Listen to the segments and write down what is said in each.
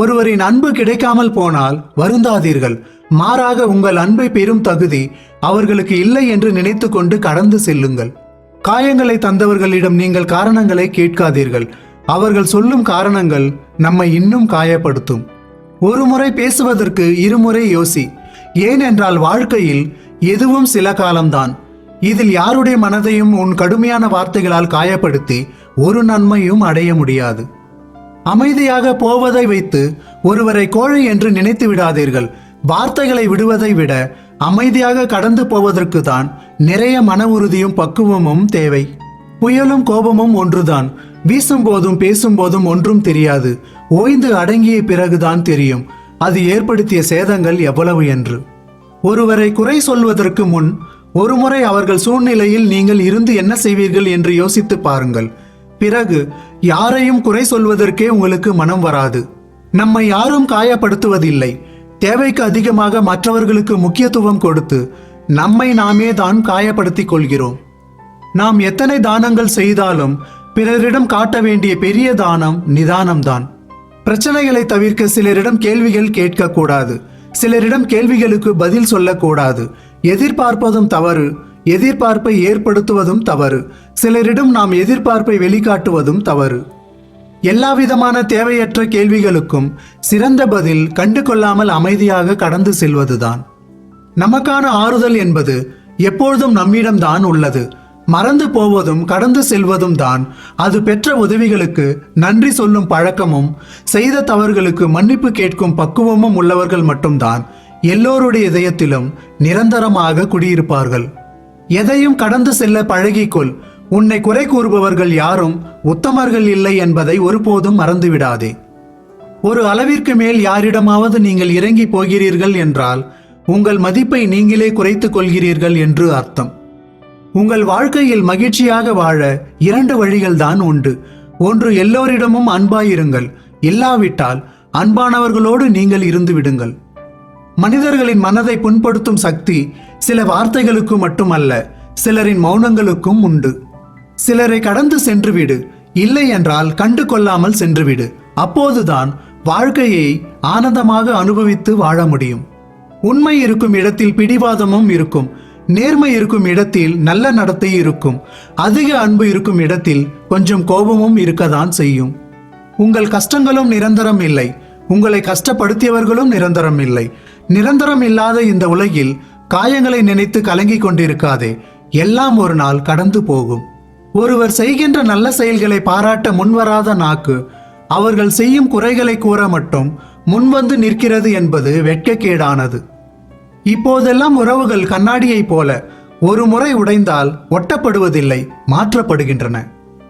ஒருவரின் அன்பு கிடைக்காமல் போனால் வருந்தாதீர்கள். மாறாக உங்கள் அன்பை பெறும் தகுதி அவர்களுக்கு இல்லை என்று நினைத்துக்கொண்டு கடந்து செல்லுங்கள். காயங்களை தந்தவர்களிடம் நீங்கள் காரணங்களை கேட்காதீர்கள். அவர்கள் சொல்லும் காரணங்கள் நம்மை இன்னும் காயப்படுத்தும். ஒரு முறை பேசுவதற்கு இருமுறை யோசி. ஏனென்றால் வாழ்க்கையில் எதுவும் சில காலம்தான். இதில் யாருடைய மனதையும் உன் கடுமையான வார்த்தைகளால் காயப்படுத்தி ஒரு நன்மையும் அடைய முடியாது. அமைதியாக போவதை வைத்து ஒருவரை கோழை என்று நினைத்து விடாதீர்கள். வார்த்தைகளை விடுவதை விட அமைதியாக கடந்து போவதற்கு தான் நிறைய மன உறுதியும் பக்குவமும் தேவை. புயலும் கோபமும் ஒன்றுதான். வீசும்போதும் பேசும்போதும் ஒன்றும் தெரியாது. ஓய்ந்து அடங்கிய பிறகுதான் தெரியும். அது ஏற்படுத்திய சேதங்கள் எவ்வளவு என்று. ஒருவரை குறை சொல்வதற்கு முன் ஒருமுறை அவர்கள் சூழ்நிலையில் நீங்கள் இருந்து என்ன செய்வீர்கள் என்று யோசித்து பாருங்கள். பிறகு யாரையும் குறை சொல்வதற்கே உங்களுக்கு மனம் வராது. நம்மை யாரும் காயப்படுத்துவதில்லை. தேவைக்கு அதிகமாக மற்றவர்களுக்கு முக்கியத்துவம் கொடுத்து நம்மை நாமே தான் காயப்படுத்திக் கொள்கிறோம். நாம் எத்தனை தானங்கள் செய்தாலும் பிறரிடம் காட்ட வேண்டிய பெரிய தானம் நிதானம்தான். பிரச்சனைகளை தவிர்க்க சிலரிடம் கேள்விகள் கேட்கக்கூடாது. சிலரிடம் கேள்விகளுக்கு பதில் சொல்லக்கூடாது. எதிர்பார்ப்பதும் தவறு. எதிர்பார்ப்பை ஏற்படுத்துவதும் தவறு. சிலரிடம் நாம் எதிர்பார்ப்பை வெளிக்காட்டுவதும் தவறு. எல்லாவிதமான தேவையற்ற கேள்விகளுக்கும் சிறந்த பதில் கண்டு கொள்ளாமல் அமைதியாக கடந்து செல்வதுதான். நமக்கான ஆறுதல் என்பது எப்பொழுதும் நம்மிடம்தான் உள்ளது. மறந்து போவதும் கடந்து செல்வதும் தான். அது பெற்ற உதவிகளுக்கு நன்றி சொல்லும் பழக்கமும் செய்த தவறுகளுக்கு மன்னிப்பு கேட்கும் பக்குவமும் உள்ளவர்கள் மட்டும்தான். எல்லோருடைய இதயத்திலும் நிரந்தரமாக குடியிருப்பார்கள். எதையும் கடந்து செல்ல பழகிக்கொள். உன்னை குறை கூறுபவர்கள் யாரும் உத்தமர்கள் இல்லை என்பதை ஒருபோதும் மறந்துவிடாதே. ஒரு அளவிற்கு மேல் யாரிடமாவது நீங்கள் இறங்கி போகிறீர்கள் என்றால் உங்கள் மதிப்பை நீங்களே குறைத்துக் கொள்கிறீர்கள் என்று அர்த்தம். உங்கள் வாழ்க்கையில் மகிழ்ச்சியாக வாழ இரண்டு வழிகள்தான் உண்டு. ஒன்று எல்லோரிடமும் அன்பாயிருங்கள். இல்லாவிட்டால் அன்பானவர்களோடு நீங்கள் இருந்து விடுங்கள் மனிதர்களின் மனதை புண்படுத்தும் சக்தி சில வார்த்தைகளுக்கு மட்டுமல்ல சிலரின் மௌனங்களுக்கும் உண்டு. சிலரை கடந்து சென்றுவிடு இல்லை என்றால் கண்டு கொள்ளாமல் சென்றுவிடு. அப்போதுதான் வாழ்க்கையை ஆனந்தமாக அனுபவித்து வாழ முடியும். உண்மை இருக்கும் இடத்தில் பிடிவாதமும் இருக்கும். நேர்மை இருக்கும் இடத்தில் நல்ல நடத்தை இருக்கும். அதிக அன்பு இருக்கும் இடத்தில் கொஞ்சம் கோபமும் இருக்கதான் செய்யும். உங்கள் கஷ்டங்களும் நிரந்தரம் இல்லை. உங்களை கஷ்டப்படுத்தியவர்களும் நிரந்தரம் இல்லை. நிரந்தரம் இல்லாத இந்த உலகில் காயங்களை நினைத்து கலங்கிக் கொண்டிருக்காதே எல்லாம் ஒரு நாள் கடந்து போகும். ஒருவர் செய்கின்ற நல்ல செயல்களை பாராட்ட முன்வராத நாக்கு அவர்கள் செய்யும் குறைகளை கூற மட்டும் முன்வந்து நிற்கிறது என்பது வெட்கக்கேடானது. இப்போதெல்லாம் உறவுகள் கண்ணாடியைப் போல ஒரு முறை உடைந்தால் ஒட்டப்படுவதில்லை மாற்றப்படுகின்றன.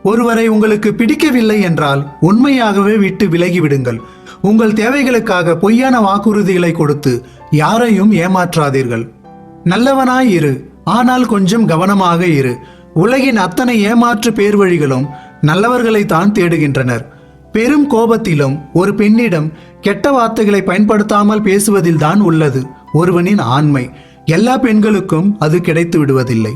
ஒருவரை உங்களுக்கு பிடிக்கவில்லை என்றால் உண்மையாகவே விட்டு விலகிவிடுங்கள். உங்கள் தேவைகளுக்காக பொய்யான வாக்குறுதிகளை கொடுத்து யாரையும் ஏமாற்றாதீர்கள். நல்லவனாய் இரு ஆனால் கொஞ்சம் கவனமாக இரு. உலகின் அத்தனை ஏமாற்று பேர் வழிகளும் நல்லவர்களை தான் தேடுகின்றனர். பெரும் கோபத்திலும் ஒரு பெண்ணிடம் கெட்ட வார்த்தைகளை பயன்படுத்தாமல் பேசுவதில் தான் உள்ளது ஒருவனின் ஆண்மை. எல்லா பெண்களுக்கும் அது கிடைத்து விடுவதில்லை.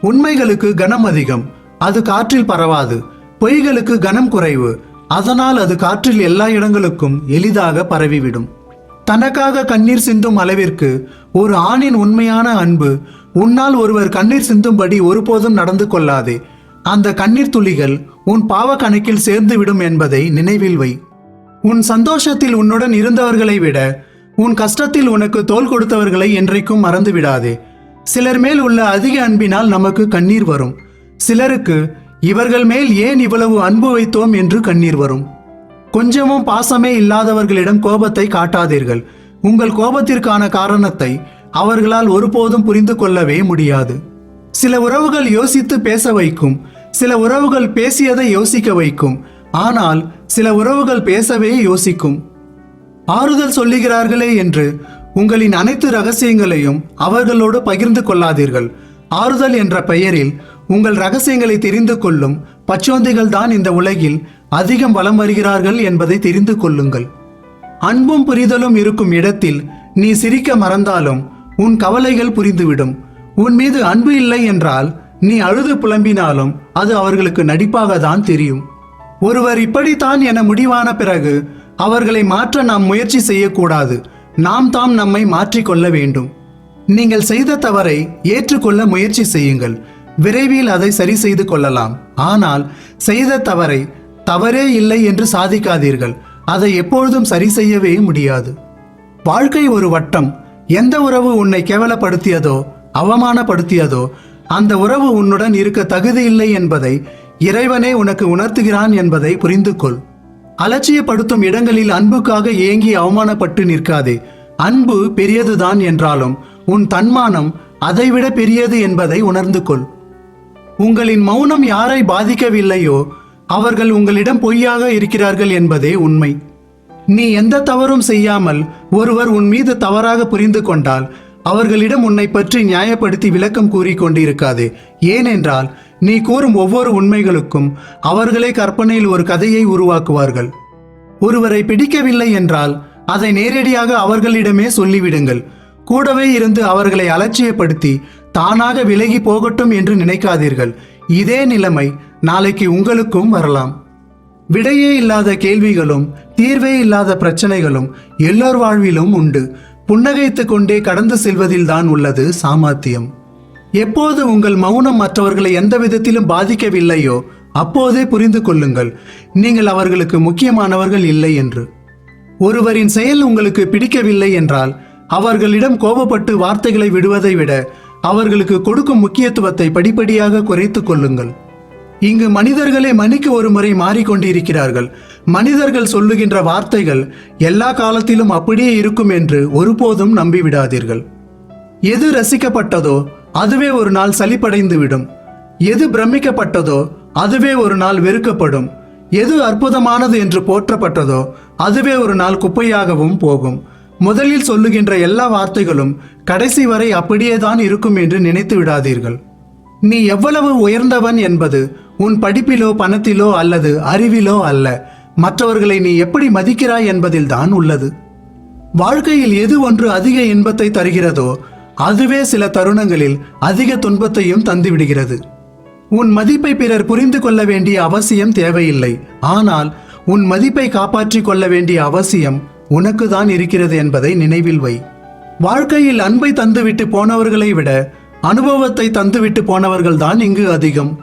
உண்மைகளுக்கு கனம் அதிகம் அது காற்றில் பரவாது. பொய்களுக்கு கனம் குறைவு அதனால் அது காற்றில் எல்லா இடங்களுக்கும் எளிதாக பரவிவிடும். தனக்காக கண்ணீர் சிந்தும் அளவிற்கு ஒரு ஆணின் உண்மையான அன்பு உன்னால் ஒருவர் கண்ணீர் சிந்தும்படி ஒருபோதும் நடந்து கொள்ளாதே. அந்த கண்ணீர் துளிகள் உன் பாவ கணக்கில் சேர்ந்துவிடும் என்பதை நினைவில் வை. உன் சந்தோஷத்தில் உன்னுடன் இருந்தவர்களை விட உன் கஷ்டத்தில் உனக்கு தோல் கொடுத்தவர்களை என்றைக்கும் மறந்துவிடாதே. சிலர் மேல் உள்ள அதிக அன்பினால் நமக்கு கண்ணீர் வரும். சிலருக்கு இவர்கள் மேல் ஏன் இவ்வளவு அன்பு வைத்தோம் என்று கண்ணீர் வரும். கொஞ்சமும் பாசமே இல்லாதவர்களிடம் கோபத்தை காட்டாதீர்கள். உங்கள் கோபத்திற்கான காரணத்தை அவர்களால் ஒருபோதும் புரிந்து கொள்ளவே முடியாது. சில உறவுகள் யோசித்து பேச வைக்கும் சில உறவுகள் பேசியதை யோசிக்க வைக்கும் ஆனால் சில உறவுகள் பேசவே யோசிக்கும். ஆறுதல் சொல்லுகிறார்களே என்று உங்களின் அனைத்து ரகசியங்களையும் அவர்களோடு பகிர்ந்து கொள்ளாதீர்கள். ஆறுதல் என்ற பெயரில் உங்கள் ரகசியங்களை தெரிந்து கொள்ளும் பச்சோந்திகள் தான் இந்த உலகில் அதிகம் வலம் வருகிறார்கள் என்பதை தெரிந்து கொள்ளுங்கள். அன்பும் புரிதலும் இருக்கும் இடத்தில் நீ சிரிக்க மறந்தாலும் உன் கவலைகள் புரிந்துவிடும். உன் மீது அன்பு இல்லை என்றால் நீ அழுது புலம்பினாலும் அது அவர்களுக்கு நடிப்பாக தான் தெரியும். ஒருவர் இப்படித்தான் என முடிவான பிறகு அவர்களை மாற்ற நாம் முயற்சி செய்யக்கூடாது. நாம் தாம் நம்மை மாற்றிக்கொள்ள வேண்டும். நீங்கள் செய்த தவறை ஏற்றுக்கொள்ள முயற்சி செய்யுங்கள். விரைவில் அதை சரி செய்து கொள்ளலாம். ஆனால் செய்த தவறை தவறே இல்லை என்று சாதிக்காதீர்கள். அதை எப்பொழுதும் சரி செய்யவே முடியாது. வாழ்க்கை ஒரு வட்டம். எந்த உறவு உன்னை கேவலப்படுத்தியதோ அவமானப்படுத்தியதோ அந்த உறவு உன்னுடன் இருக்க தகுதியில்லை என்பதை இறைவனே உனக்கு உணர்த்துகிறான் என்பதை புரிந்து கொள் அலட்சியப்படுத்தும் இடங்களில் அன்புக்காக ஏங்கி அவமானப்பட்டு நிற்காதே. அன்பு பெரியதுதான் என்றாலும் உன் தன்மானம் அதைவிட பெரியது என்பதை உணர்ந்து கொள் உங்களின் மௌனம் யாரை பாதிக்கவில்லையோ அவர்கள் உங்களிடம் பொய்யாக இருக்கிறார்கள் என்பதே உண்மை. நீ எந்த தவறும் செய்யாமல் ஒருவர் உன் மீது தவறாக புரிந்து கொண்டால் அவர்களிடம் உன்னை பற்றி நியாயப்படுத்தி விளக்கம் கூறிக்கொண்டிருக்காது ஏனென்றால் நீ கூறும் ஒவ்வொரு உண்மைகளுக்கும் அவர்களே கற்பனையில் ஒரு கதையை உருவாக்குவார்கள். ஒருவரை பிடிக்கவில்லை என்றால் அதை நேரடியாக அவர்களிடமே சொல்லிவிடுங்கள். கூடவே இருந்து அவர்களை அலட்சியப்படுத்தி தானாக விலகி போகட்டும் என்று நினைக்காதீர்கள். இதே நிலைமை நாளைக்கு உங்களுக்கும் வரலாம். விடையே இல்லாத கேள்விகளும் தீர்வே இல்லாத பிரச்சனைகளும் எல்லோர் வாழ்விலும் உண்டு. புன்னகைத்துக் கொண்டே கடந்து செல்வதில்தான் உள்ளது சாமர்த்தியம். எப்போது உங்கள் மௌனம் மற்றவர்களை எந்த விதத்திலும் பாதிக்கவில்லையோ அப்போதே புரிந்து கொள்ளுங்கள். நீங்கள் அவர்களுக்கு முக்கியமானவர்கள் இல்லை என்று. ஒருவரின் செயல் உங்களுக்கு பிடிக்கவில்லை என்றால் அவர்களிடம் கோபப்பட்டு வார்த்தைகளை விடுவதை விட அவர்களுக்கு கொடுக்கும் முக்கியத்துவத்தை படிப்படியாக குறைத்துக் கொள்ளுங்கள். இங்கு மனிதர்களே மணிக்கு ஒரு முறை மாறிக்கொண்டிருக்கிறார்கள். மனிதர்கள் சொல்லுகின்ற வார்த்தைகள் எல்லா காலத்திலும் அப்படியே இருக்கும் என்று ஒருபோதும் நம்பிவிடாதீர்கள். எது ரசிக்கப்பட்டதோ அதுவே ஒரு நாள் சலிப்படைந்து விடும் எது பிரமிக்கப்பட்டதோ அதுவே ஒரு நாள் வெறுக்கப்படும். எது அற்புதமானது என்று போற்றப்பட்டதோ அதுவே ஒரு நாள் குப்பையாகவும் போகும். முதலில் சொல்லுகின்ற எல்லா வார்த்தைகளும் கடைசி வரை அப்படியேதான் இருக்கும் என்று நினைத்து விடாதீர்கள். நீ எவ்வளவு உயர்ந்தவன் என்பது உன் படிப்பிலோ பணத்திலோ அல்லது அறிவிலோ அல்ல. மற்றவர்களை நீ எப்படி மதிக்கிறாய் என்பதில்தான் உள்ளது. வாழ்க்கையில் எது ஒன்று அதிக இன்பத்தை தருகிறதோ அதுவே சில தருணங்களில் அதிக துன்பத்தையும் தந்துவிடுகிறது. உன் மதிப்பை பிறர் புரிந்து கொள்ள வேண்டிய அவசியம் தேவையில்லை. ஆனால் உன் மதிப்பை காப்பாற்றிக் கொள்ள வேண்டிய அவசியம் உனக்கு தான் இருக்கிறது என்பதை நினைவில் வை. வாழ்க்கையில் அன்பை தந்துவிட்டு போனவர்களை விட அனுபவத்தை தந்துவிட்டு போனவர்கள் தான் இங்கு அதிகம்.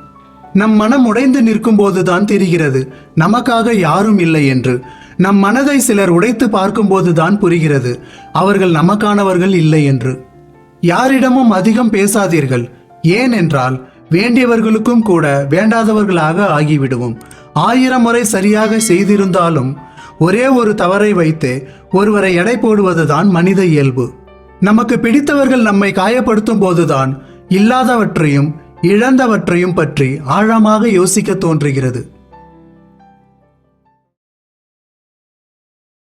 நம் மனம் உடைந்து நிற்கும் போதுதான் தெரிகிறது நமக்காக யாரும் இல்லை என்று. நம் மனதை சிலர் உடைத்து பார்க்கும்போதுதான் புரிகிறது அவர்கள் நமக்கானவர்கள் இல்லை என்று. யாரிடமும் அதிகம் பேசாதீர்கள் ஏனென்றால் வேண்டியவர்களுக்கும் கூட வேண்டாதவர்களாக ஆகிவிடுவோம். ஆயிரம் முறை சரியாக செய்திருந்தாலும் ஒரே ஒரு தவறை வைத்து ஒருவரை எடை போடுவதுதான் மனித இயல்பு. நமக்கு பிடித்தவர்கள் நம்மை காயப்படுத்தும் போதுதான் இல்லாதவற்றையும் இழந்தவற்றையும் பற்றி ஆழமாக யோசிக்க தோன்றுகிறது.